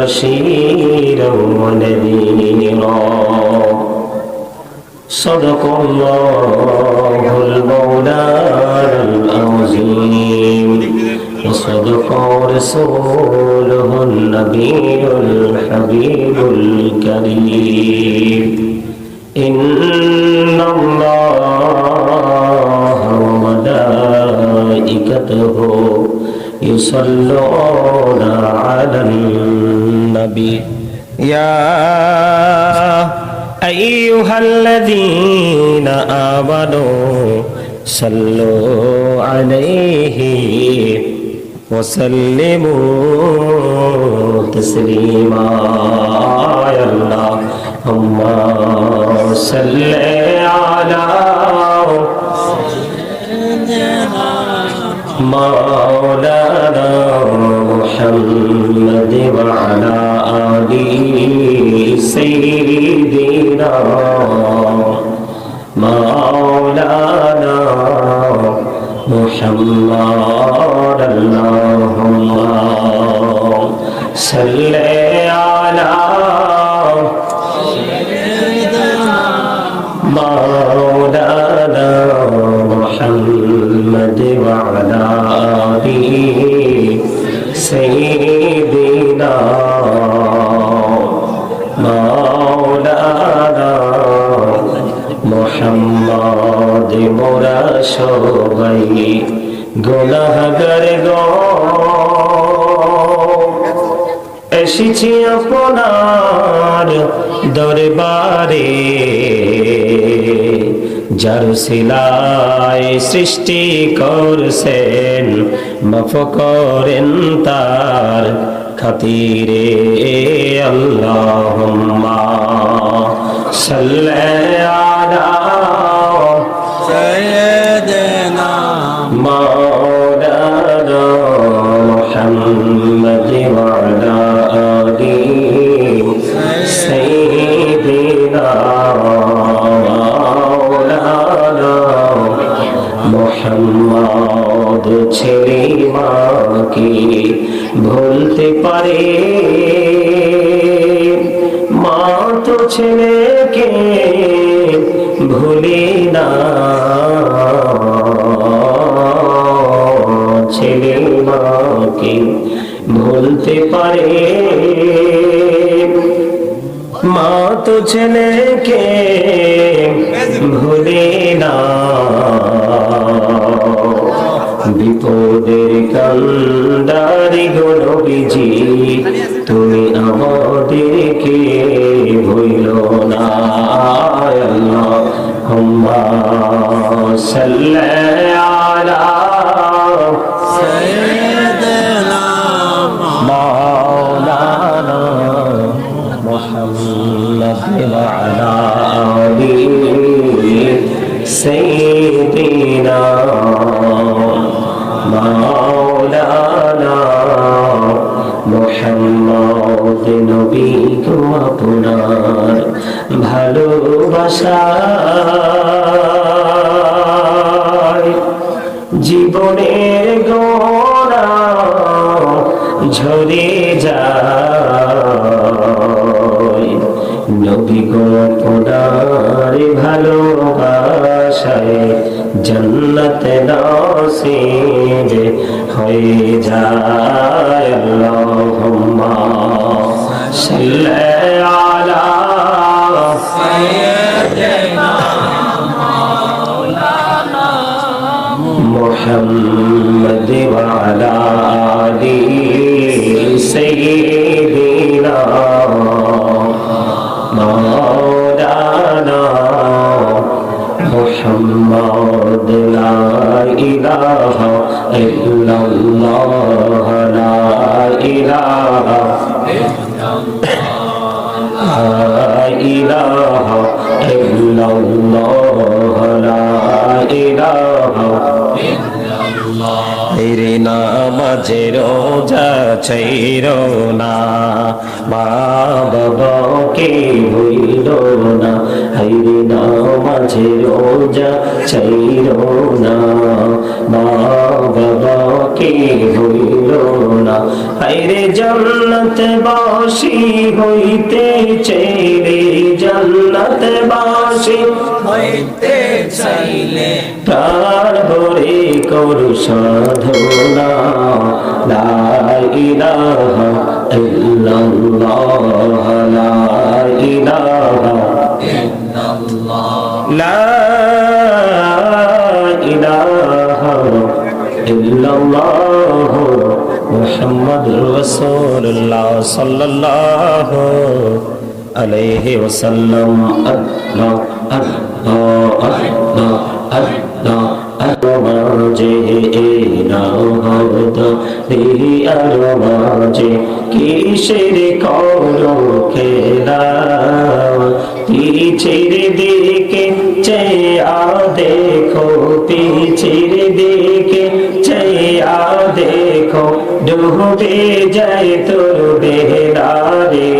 بشيرا ونذيرا. صدق الله المولانا العظيم وصدق رسوله النبي الحبيب الكريم. إن الله وملائكته يصلون النبي يا أيها الذين آمنوا صلوا عليه وسلموا تسليما. يا اللهم صل على مولانا محمد وعلى آله سيدنا مولانا محمد اللهم صل গোলাহাগার গো। এসেছি আপনার দরবারে যার শিলায় সৃষ্টি করছেন মাফ করেন তার খাতিরে। আল্লাহ সাল্লাহ সৈয়দনা মা মোহাম্মদ ছেলে মাকে ভুলতে পারে। মা তো ছেলেকে ভুলি না। ছেলে মাকে ভুলতে পারে। মা তো ছেলেকে ভুলে না। বিপদের কান্দারি গণবিজি তুমি আমাদেরকে ভুল না আল্লাহ হুম্মা সাল্লি আলা سيدنا مولانا محمد وعلى آله আপনার ভালোবাসা। জীবনের গোড়া ঝরে যায়। নবী গোপনার ভালোবাসায় জন্নত নসিব হয়ে যায়। আল্লাহুম্মা صل على سيدنا مولانا محمد وعلى آله سيدنا مولانا محمد لا إله إلا الله لا إله لا إله إلا الله لا إله রে নামাজে রোজা ছাইর না মা বাবাকে ভুইল না হাইরে নামাজে রোজা চাইর না মা বাবাকে ভুইল না। হাইরে জন্নত বাসি হইতে চেরে জন্নত বাসি হইতে চাইলে প্রাণ ভরে করু সাধনা, লা ইলাহা ইল্লাল্লাহ। ইল্লাল্লাহ মুহাম্মদুর রাসূলুল্লাহ সাল্লাল্লাহু আলাইহি ওয়াসাল্লাম। আল্লাহ আল্লাহ আল্লাহ আল্লাহ আরমাজে নাহদ হি আরমাজে কিসের করো খেলা? পিছের দিকে চেয়া দেখো, পিছের দিকে চেয়া দেখো ডুবে যায় তোর বেহদারে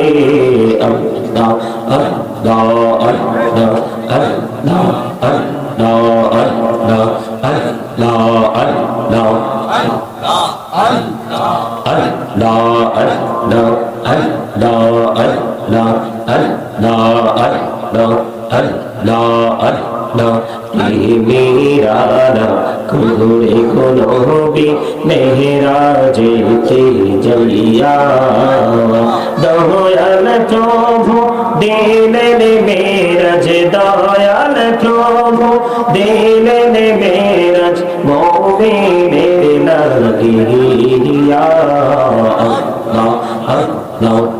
আল্লাহ আল্লাহ আল্লাহ আল্লাহ আল্লাহ আল্লাহ আল্লাহ আল্লাহ আল্লাহ আল্লাহ আল্লাহ আল্লাহ আল্লাহ আল্লাহ আল্লাহ। মেরারা কুহুরে কুলবি মেহরা যেতে জলিয়া। দয়াল প্রভু, দিলেন মেরাজ দয়াল প্রভু, দিলেন মেরাজ মোমিনের লাগিয়া আল্লাহ আল্লাহ